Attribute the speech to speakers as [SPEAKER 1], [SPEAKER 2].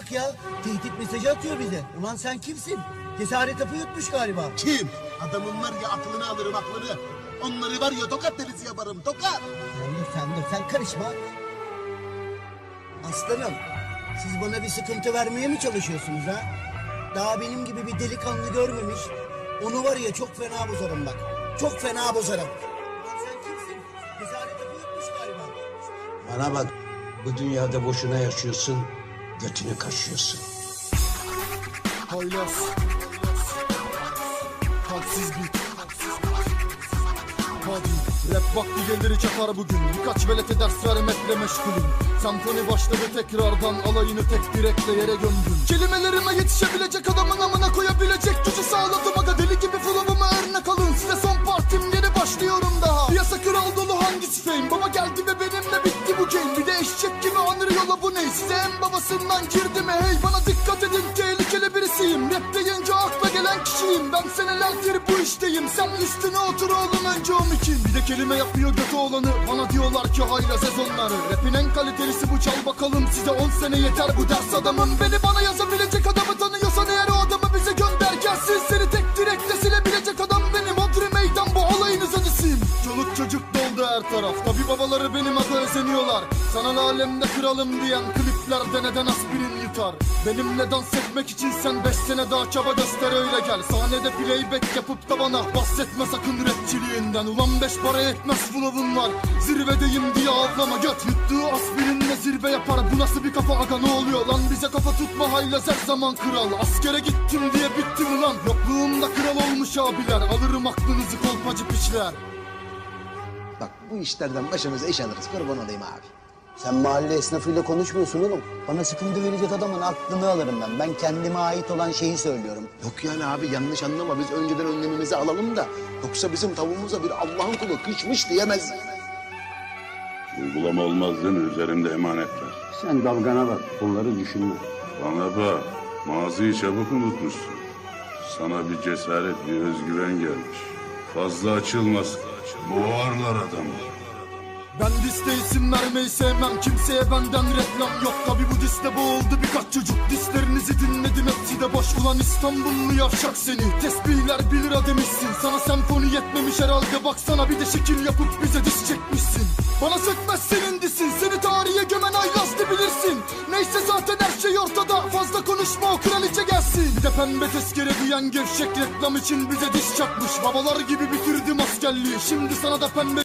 [SPEAKER 1] bak ya. Tehdit mesajı atıyor bize. Ulan sen kimsin? Cesaret hapı yutmuş galiba.
[SPEAKER 2] Kim? Adamın var ya aklını alırım aklını. Onları var ya tokat derisi yaparım tokat.
[SPEAKER 1] Sen dur sen dur sen karışma. Aslanım siz bana bir sıkıntı vermeye mi çalışıyorsunuz ha? Daha benim gibi bir delikanlı görmemiş. Onu var ya çok fena bozarım bak. Çok fena bozarım. Ulan sen kimsin? Cesaret hapı yutmuş galiba.
[SPEAKER 3] Bana bak, bu dünyada boşuna yaşıyorsun, götünü kaşıyorsun.
[SPEAKER 4] Haylaz Kalpsiz bir Hadi. Rap vakti gelir çakar bugün. Birkaç velete ders vermekle meşgulüm. Senfoni başladı tekrardan Alayını tek direkle yere gömdüm. Kelimelerime yetişebilecek eşek gibi anır yola bu ne? Size en babasından girdi mi? Hey Bana dikkat edin tehlikeli birisiyim. Rap deyince akla gelen kişiyim. Ben senelerdir bu işteyim. Sen üstüne otur oğlum önce o mikin Bir de kelime yapıyor götü olanı Bana diyorlar ki hayla sezonları. Rapin en kalitelisi bu çal bakalım. Size 10 sene yeter bu ders adamım. Beni bana yazabilecek adamı her taraf Tabi babaları benim adı özeniyorlar. Sanal alemde kralım diyen kliplerde neden aspirin yutar? Benimle dans etmek için sen 5 sene daha çaba göster öyle gel. Sahnede playback yapıp da bana bahsetme sakın rapçiliğinden. Ulan 5 para etmez flow'un var. Zirvedeyim diye avlama göt Yuttuğu aspirinle zirve yapar. Bu nasıl bir kafa aga ne oluyor lan? Bize kafa tutma haylaz her zaman kral. Askere gittim diye bittim ulan. Yokluğumda kral olmuş abiler. Alırım aklınızı kolpacı piçler
[SPEAKER 5] Bak bu işlerden başımıza iş alırız kurban olayım abi.
[SPEAKER 6] Sen mahalle esnafıyla konuşmuyorsun oğlum. Bana sıkıntı verecek adamın aklını alırım ben. Ben kendime ait olan şeyi söylüyorum.
[SPEAKER 5] Yok yani abi yanlış anlama biz önceden önlemimizi alalım da yoksa bizim tavuğumuza bir Allah'ın kulu kışmış diyemez.
[SPEAKER 7] Uygulama olmaz değil mi? Üzerimde emanetler.
[SPEAKER 3] Sen dalgana bak, bunları düşünme.
[SPEAKER 7] Bana bak, maziyi çabuk unutmuşsun. Sana bir cesaret, bir özgüven gelmiş. Fazla açılmaz. Boğarlar adamı.
[SPEAKER 4] Ben diste isim vermeyi sevmem. Kimseye benden reklam yok. Tabi bu diste boğuldu birkaç çocuk. Dislerinizi dinledim. Hepsi de boş Ulan İstanbullu yavşak seni? Tesbihler bir lira demişsin. Sana senfoni yetmemiş herhalde. Baksana bir de şekil yapıp bize diz çekmişsin. Bana sökmez senin disin Seni tarihe gömen aylazdı bilirsin. Neyse zaten konuşma o kraliçe gelsin. Bir de pembe tezkere diyen gevşek reklam için bize diş çakmış. Babalar gibi bitirdim askerliği. Şimdi sana da pembe